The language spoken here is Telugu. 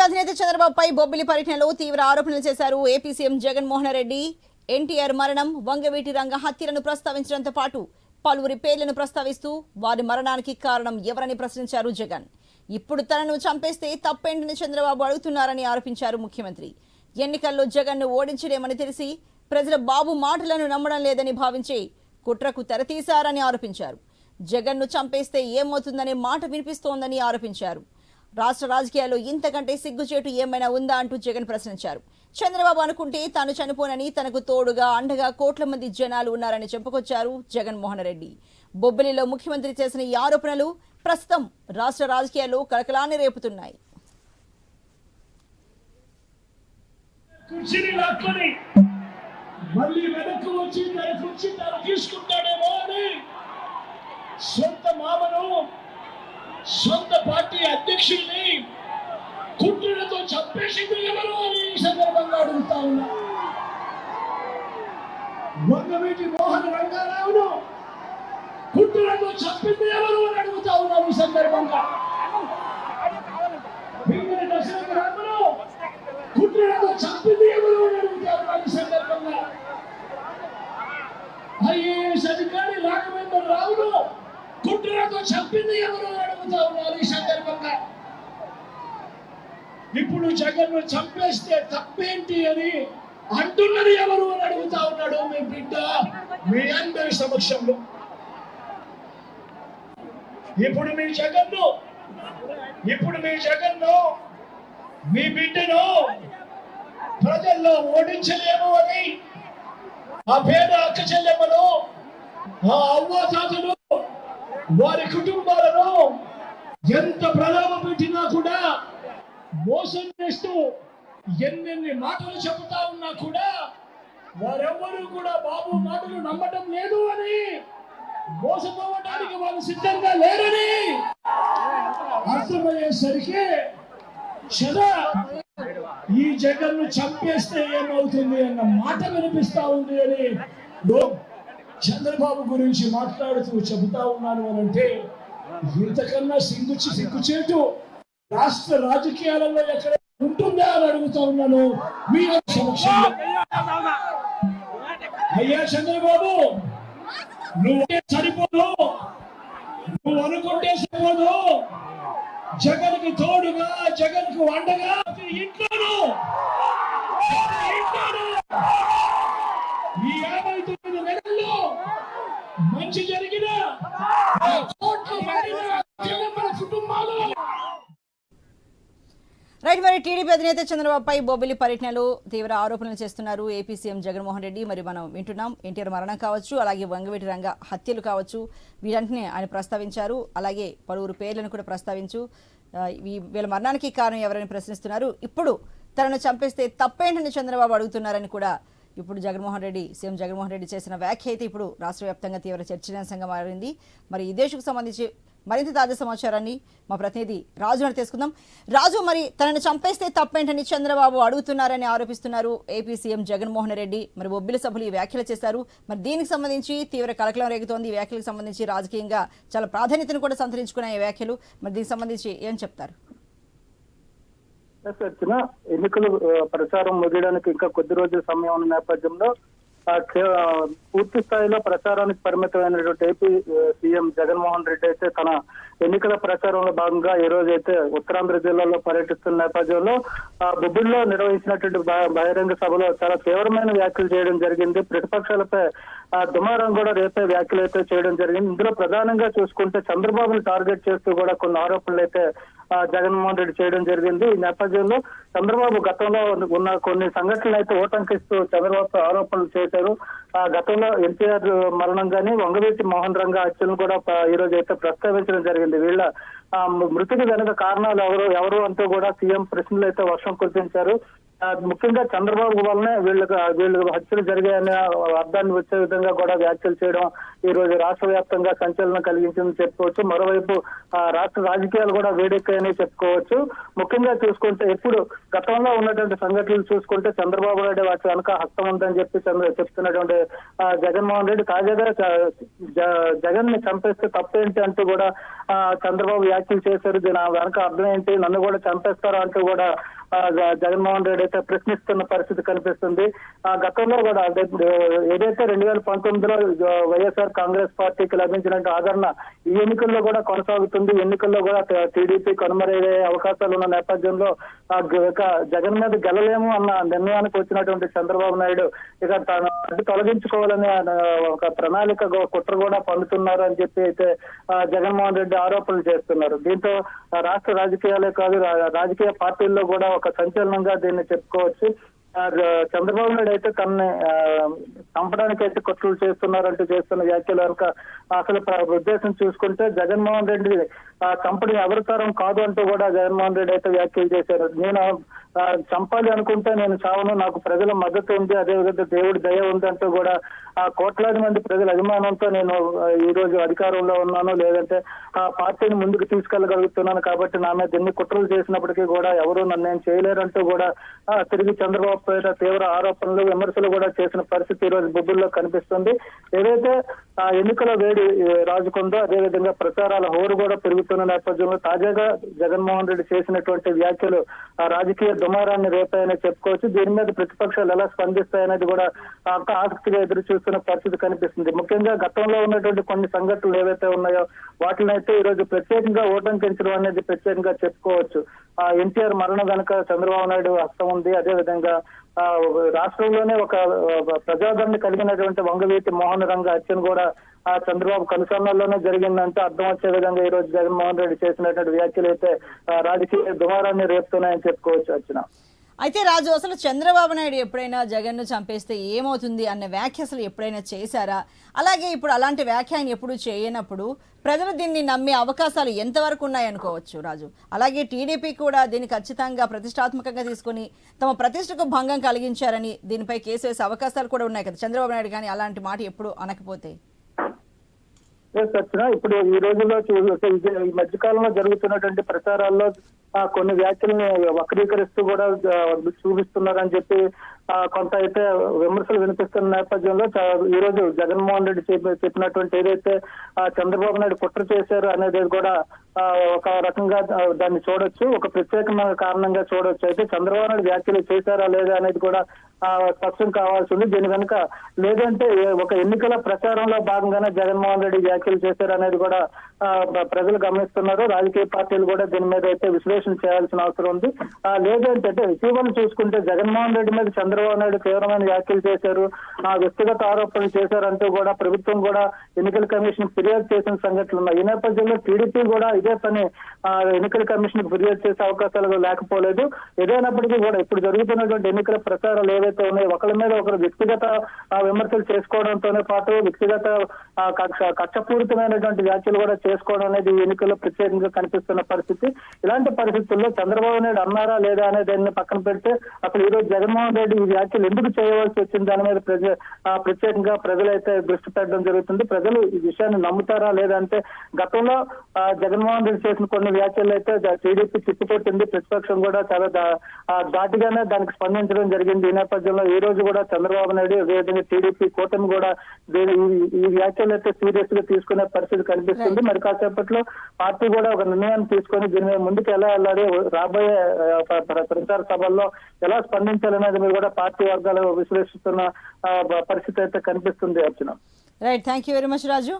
టీడీపీ అధినేత చంద్రబాబుపై బొబ్బిలి పర్యటనలో తీవ్ర ఆరోపణలు చేశారు ఏపీ సీఎం జగన్మోహన్ రెడ్డి. ఎన్టీఆర్ మరణం వంగవీటి రంగ హత్యలను ప్రస్తావించడంతో పాటు పలువురి పేర్లను ప్రస్తావిస్తూ వారి మరణానికి కారణం ఎవరని ప్రశ్నించారు జగన్. ఇప్పుడు తనను చంపేస్తే తప్పేంటని చంద్రబాబు అడుగుతున్నారని ఆరోపించారు ముఖ్యమంత్రి. ఎన్నికల్లో జగన్ను ఓడించలేమని తెలిసి ప్రజల బాబు మాటలను నమ్మడం లేదని భావించి కుట్రకు తెరతీశారని ఆరోపించారు. జగన్ను చంపేస్తే ఏమవుతుందనే మాట వినిపిస్తోందని ఆరోపించారు. రాష్ట్ర రాజకీయాల్లో ఇంతకంటే సిగ్గుచేటు ఏమైనా ఉందా అంటూ జగన్ ప్రశ్నించారు. చంద్రబాబు అనుకుంటే తాను చనిపోనని తనకు తోడుగా అండగా కోట్ల మంది జనాలు ఉన్నారని చెప్పుకొచ్చారు జగన్మోహన్ రెడ్డి. బొబ్బిలిలో ముఖ్యమంత్రి చేసిన ఈ ఆరోపణలు ప్రస్తుతం రాష్ట్ర రాజకీయాల్లో కలకలాన్ని రేపుతున్నాయి. కుర్చీని లాక్కొని మళ్ళీ వెనక్కు వచ్చి తన కుర్చీ తను తీసుకుంటాడేమో అని సొంత మామను సొంత పార్టీ అధ్యక్షుల్ని కుట్రలతో చంపేసింది ఎవరు అని ఈ సందర్భంగా అడుగుతా ఉన్నా. వంగవీటి మోహన్ రంగారావును కుట్రలతో చంపింది ఎవరు అని అడుగుతా ఉన్నాం ఈ సందర్భంగా. పింగళి కుట్రలతో చంపింది ఎవరు అని అడుగుతా ఉన్నాం ఈ సందర్భంగా. ఐఏఎస్ అధికారి రాఘవేంద్ర రావును కుట్రలతో చంపింది ఎవరు అని ఉన్నారు ఈ సందర్భంగా ఇప్పుడు జగన్ చంపేస్తే తప్పేంటి అని అంటున్నది ఎవరు అని అడుగుతా ఉన్నాడు మీ బిడ్డ మీ అందరి సమక్షంలో. ఇప్పుడు మీ జగన్ను ఇప్పుడు మీ జగన్ను మీ బిడ్డను ప్రజల్లో ఓడించలేము అని ఆ పేద అక్క చెల్లెమ్మను ఆ అవ్వ అవ్వాతాతను వారి కుటుంబాలను ఎంత ప్రలోభ పెట్టినా కూడా మోసం చేస్తూ ఎన్నెన్ని మాటలు చెబుతా ఉన్నా కూడా వారెవ్వరూ కూడా బాబు మాటలు నమ్మటం లేదు అని మోసపోవడానికి వాళ్ళు సిద్ధంగా లేరని అర్థమయ్యేసరికి సదా ఈ జగన్ను చంపేస్తే ఏమవుతుంది అన్న మాట వినిపిస్తా ఉంది అని చంద్రబాబు గురించి మాట్లాడుతూ చెబుతా ఉన్నాను అని అంటే ఇంతకన్నా సిగ్గు సిగ్గుచేటు రాష్ట్ర రాజకీయాలలో ఎక్కడ ఉంటుందా అని అడుగుతా ఉన్నాను. మీ సమక్షంలో. అయ్యా చంద్రబాబు నువ్వు సరిపోదు. నువ్వు అనుకుంటే సరిపోదు. జగన్కి తోడుగా జగన్కు అండగా ఇంట్లో రైట్ మరి టీడీపీ అధినేత చంద్రబాబుపై బొబ్బిలి పర్యటనలో తీవ్ర ఆరోపణలు చేస్తున్నారు ఏపీ సీఎం జగన్మోహన్ రెడ్డి. మరి మనం వింటున్నాం ఎన్టీఆర్ మరణం కావచ్చు అలాగే వంగవీటి రంగ హత్యలు కావచ్చు వీటంటిని ఆయన ప్రస్తావించారు. అలాగే పలువురు పేర్లను కూడా ప్రస్తావించు వీళ్ళ మరణానికి కారణం ఎవరని ప్రశ్నిస్తున్నారు. ఇప్పుడు తనను చంపేస్తే తప్పేంటని చంద్రబాబు అడుగుతున్నారని కూడా ఇప్పుడు జగన్మోహన్ రెడ్డి సీఎం జగన్మోహన్ రెడ్డి చేసిన వ్యాఖ్య అయితే ఇప్పుడు రాష్ట్ర వ్యాప్తంగా తీవ్ర చర్చనీయాంశంగా మారింది. మరి ఈ దేశకు సంబంధించి మరింత తాజా సమాచారాన్ని మా ప్రతినిధి రాజు అని తీసుకుందాం రాజు మరి తనను చంపేస్తే తప్పేంటని చంద్రబాబు అడుగుతున్నారని ఆరోపిస్తున్నారు ఏపీ సీఎం జగన్మోహన్ రెడ్డి. మరి బొబ్బిల సభలు ఈ వ్యాఖ్యలు చేశారు. మరి దీనికి సంబంధించి తీవ్ర కలకలం రేగుతోంది. ఈ వ్యాఖ్యలకు సంబంధించి రాజకీయంగా చాలా ప్రాధాన్యతను కూడా సంతరించుకున్న ఈ వ్యాఖ్యలు. మరి దీనికి సంబంధించి ఏం చెప్తారు? ఎన్నికలు ప్రచారం ముగియడానికి ఇంకా కొద్ది రోజుల సమయం ఉన్న నేపథ్యంలో పూర్తి స్థాయిలో ప్రచారానికి పరిమితమైనటువంటి ఏపీ సీఎం జగన్మోహన్ రెడ్డి అయితే తన ఎన్నికల ప్రచారంలో భాగంగా ఈ రోజు అయితే ఉత్తరాంధ్ర జిల్లాలో పర్యటిస్తున్న నేపథ్యంలో ఆ, నిర్వహించినటువంటి బహిరంగ సభలో చాలా తీవ్రమైన వ్యాఖ్యలు చేయడం జరిగింది. ప్రతిపక్షాలపై ఆ, దుమారం కూడా రేపే వ్యాఖ్యలు అయితే చేయడం జరిగింది. ఇందులో ప్రధానంగా చూసుకుంటే చంద్రబాబును టార్గెట్ చేస్తూ కూడా కొన్ని ఆరోపణలు అయితే జగన్మోహన్ రెడ్డి చేయడం జరిగింది. ఈ నేపథ్యంలో చంద్రబాబు గతంలో ఉన్న కొన్ని సంఘటనలు అయితే ఓటంకిస్తూ చంద్రబాబు ఆరోపణలు చేశారు. ఆ గతంలో ఎన్టీఆర్ మరణం కానీ వంగవీటి మోహన్ రంగ హత్యలను కూడా ఈ రోజు అయితే ప్రస్తావించడం జరిగింది. వీళ్ళ ఆ, మృతికి వెనక కారణాలు ఎవరు ఎవరు అంటూ కూడా సీఎం ప్రశ్నలు అయితే వర్షం కురిపించారు. ముఖ్యంగా చంద్రబాబు వల్లనే వీళ్ళకి వీళ్ళకి హత్యలు జరిగాయనే అర్థాన్ని వచ్చే విధంగా కూడా వ్యాఖ్యలు చేయడం ఈ రోజు రాష్ట్ర వ్యాప్తంగా సంచలనం కలిగించిందని చెప్పుకోవచ్చు. మరోవైపు రాష్ట్ర రాజకీయాలు కూడా వేడెక్కాయని చెప్పుకోవచ్చు. ముఖ్యంగా చూసుకుంటే ఎప్పుడు గతంలో ఉన్నటువంటి సంఘటనలు చూసుకుంటే చంద్రబాబు నాయుడు వాటి వెనక హస్తం ఉందని చెప్పి చెప్తున్నటువంటి జగన్మోహన్ రెడ్డి తాజాగా జగన్ని చంపేస్తే తప్పేంటి అంటూ కూడా ఆ, చంద్రబాబు వ్యాఖ్యలు చేశారు. దీని వెనక అర్థం ఏంటి? నన్ను కూడా చంపేస్తారు అంటూ కూడా జగన్మోహన్ రెడ్డి అయితే ప్రశ్నిస్తున్న పరిస్థితి కనిపిస్తుంది. ఆ గతంలో కూడా ఏదైతే రెండు వేల పంతొమ్మిదిలో వైఎస్ఆర్ కాంగ్రెస్ పార్టీకి లభించినటువంటి ఆదరణ ఈ ఎన్నికల్లో కూడా కొనసాగుతుంది. ఎన్నికల్లో కూడా టీడీపీ కనుమరయ్యే అవకాశాలు ఉన్న నేపథ్యంలో జగన్ మీద గెలలేము అన్న నిర్ణయానికి వచ్చినటువంటి చంద్రబాబు నాయుడు ఇక తన తొలగించుకోవాలని ఒక ప్రణాళిక కుట్ర కూడా పండుతున్నారు అని చెప్పి అయితే జగన్మోహన్ రెడ్డి ఆరోపణలు చేస్తున్నారు. దీంతో రాష్ట్ర రాజకీయాలే కాదు రాజకీయ పార్టీల్లో కూడా ఒక సంచలనంగా దీన్ని చెప్పుకోవచ్చు. చంద్రబాబు నాయుడు అయితే తనని చంపడానికి అయితే కుట్రలు చేస్తున్నారంటూ చేస్తున్న వ్యాఖ్యలు కనుక అసలు ఉద్దేశం చూసుకుంటే జగన్మోహన్ రెడ్డి ఆ, చంపడం ఎవరితరం కాదు అంటూ కూడా జగన్మోహన్ రెడ్డి అయితే వ్యాఖ్యలు చేశారు. నేను చంపాలి అనుకుంటే నేను చావను నాకు ప్రజల మద్దతు ఉంది అదేవిధంగా దేవుడి దయ ఉంది అంటూ కూడా ఆ కోట్లాది మంది ప్రజల అభిమానంతో నేను ఈ రోజు అధికారంలో ఉన్నాను. లేదంటే ఆ పార్టీని ముందుకు తీసుకెళ్ళగలుగుతున్నాను కాబట్టి నా మీద ఎన్ని కుట్రలు చేసినప్పటికీ కూడా ఎవరు నన్ను ఏం చేయలేరంటూ కూడా తిరిగి చంద్రబాబు పైన తీవ్ర ఆరోపణలు విమర్శలు కూడా చేసిన పరిస్థితి ఈ రోజు బుద్ధుల్లో కనిపిస్తుంది. ఏదైతే ఆ ఎన్నికల వేడి రాజుకుందో అదేవిధంగా ప్రచారాల హోరు కూడా పెరుగుతున్న నేపథ్యంలో తాజాగా జగన్మోహన్ రెడ్డి చేసినటువంటి వ్యాఖ్యలు ఆ రాజకీయ దుమారాన్ని రేపాయని చెప్పుకోవచ్చు. దీని మీద ప్రతిపక్షాలు ఎలా స్పందిస్తాయనేది కూడా అంత ఆసక్తిగా ఎదురు చూస్తున్న పరిస్థితి కనిపిస్తుంది. ముఖ్యంగా గతంలో ఉన్నటువంటి కొన్ని సంఘటనలు ఏవైతే ఉన్నాయో వాటిని అయితే ఈ రోజు ప్రత్యేకంగా ఓటంకించడం అనేది ప్రత్యేకంగా చెప్పుకోవచ్చు. ఎన్టీఆర్ మరణం వెనుక చంద్రబాబు నాయుడు హస్తం ఉంది. అదేవిధంగా ఆ రాష్ట్రంలోనే ఒక ప్రజాదరణ కలిగినటువంటి వంగవీటి మోహన్ రంగ హత్యను కూడా ఆ చంద్రబాబు కనుసన్నల్లోనే జరిగిందంటే అర్థం వచ్చే విధంగా ఈ రోజు జగన్మోహన్ రెడ్డి చేసినటువంటి వ్యాఖ్యలు అయితే రాజకీయ దుమారాన్ని రేపుతున్నాయని చెప్పుకోవచ్చు వచ్చిన అయితే రాజు అసలు చంద్రబాబు నాయుడు ఎప్పుడైనా జగన్ను చంపేస్తే ఏమవుతుంది అన్న వ్యాఖ్య అసలు ఎప్పుడైనా చేశారా? అలాగే ఇప్పుడు అలాంటి వ్యాఖ్య ఆయన ఎప్పుడు చేయనప్పుడు ప్రజలు దీన్ని నమ్మే అవకాశాలు ఎంతవరకు ఉన్నాయనుకోవచ్చు రాజు? అలాగే టీడీపీ కూడా దీన్ని ఖచ్చితంగా ప్రతిష్టాత్మకంగా తీసుకొని తమ ప్రతిష్టకు భంగం కలిగించారని దీనిపై కేసు వేసే అవకాశాలు కూడా ఉన్నాయి కదా. చంద్రబాబు నాయుడు కానీ అలాంటి మాట ఎప్పుడు అనకపోతే? ఇప్పుడు ఈ రోజుల్లో ఈ- మధ్య కాలంలో జరుగుతున్నటువంటి ప్రచారాల్లో కొన్ని వ్యాఖ్యల్ని వక్రీకరిస్తూ కూడా చూపిస్తున్నారని చెప్పి కొంత అయితే విమర్శలు వినిపిస్తున్న నేపథ్యంలో ఈ రోజు జగన్మోహన్ రెడ్డి చెప్పి- చెప్పినటువంటి ఏదైతే చంద్రబాబు నాయుడు కుట్ర చేశారు అనేది కూడా ఆ, ఒక రకంగా దాన్ని చూడొచ్చు. ఒక ప్రత్యేకమైన కారణంగా చూడొచ్చు. అయితే చంద్రబాబు నాయుడు వ్యాఖ్యలు చేశారా లేదా అనేది కూడా ఆ, స్పష్టం కావాల్సి ఉంది. దీని కనుక లేదంటే ఒక ఎన్నికల ప్రచారంలో భాగంగానే జగన్మోహన్ రెడ్డి వ్యాఖ్యలు చేశారు అనేది కూడా ప్రజలు గమనిస్తున్నారు. రాజకీయ పార్టీలు కూడా దీని మీద అయితే విశ్లేషణ చేయాల్సిన అవసరం ఉంది. లేదంటే అంటే ఇటీవల చూసుకుంటే జగన్మోహన్ రెడ్డి మీద చంద్రబాబు నాయుడు తీవ్రమైన వ్యాఖ్యలు చేశారు. ఆ వ్యక్తిగత ఆరోపణలు చేశారంటూ కూడా ప్రభుత్వం కూడా ఎన్నికల కమిషన్ ఫిర్యాదు చేసిన సంఘటనలు ఉన్నాయి. ఈ నేపథ్యంలో టీడీపీ కూడా ఇదే పని ఎన్నికల కమిషన్ ఫిర్యాదు చేసే అవకాశాలు లేకపోలేదు. ఏదైనప్పటికీ కూడా ఇప్పుడు జరుగుతున్నటువంటి ఎన్నికల ప్రచారాలు ఏవైతే ఉన్నాయో ఒకరి మీద ఒకరు వ్యక్తిగత విమర్శలు చేసుకోవడంతోనే పాటు వ్యక్తిగత కక్ష కక్షపూరితమైనటువంటి వ్యాఖ్యలు కూడా చేసుకోవడం అనేది ఎన్నికల్లో ప్రత్యేకంగా కనిపిస్తున్న పరిస్థితి. ఇలాంటి పరిస్థితుల్లో చంద్రబాబు నాయుడు అన్నారా లేదా అనే దాన్ని పక్కన పెడితే అసలు ఈ రోజు జగన్మోహన్ రెడ్డి ఈ వ్యాఖ్యలు ఎందుకు చేయవలసి వచ్చింది? దాని మీద ప్రజ ప్రత్యేకంగా ప్రత్యేకంగా ప్రజలైతే దృష్టి పెట్టడం జరుగుతుంది. ప్రజలు ఈ విషయాన్ని నమ్ముతారా లేదా అంటే గతంలో జగన్మోహన్ రెడ్డి చేసిన కొన్ని వ్యాఖ్యలు అయితే టీడీపీ తిప్పికొట్టింది. ప్రతిపక్షం కూడా చాలా దాటిగానే ధాటిగానే దానికి స్పందించడం జరిగింది. ఈ నేపథ్యంలో ఈ రోజు కూడా చంద్రబాబు నాయుడు అదేవిధంగా టీడీపీ కూటమి కూడా ఈ- ఈ వ్యాఖ్యలు అయితే సీరియస్గా తీసుకునే పరిస్థితి కనిపిస్తుంది. మరి కాసేపట్లో పార్టీ కూడా ఒక నిర్ణయాన్ని తీసుకొని దీని మీద ముందుకు ఎలా వెళ్ళాలి రాబోయే ప్రచార సభల్లో ఎలా స్పందించాలనేది మీరు కూడా పార్టీ వర్గాలు విశ్లేషిస్తున్న పరిస్థితి అయితే కనిపిస్తుంది Archana right thank you very much Raju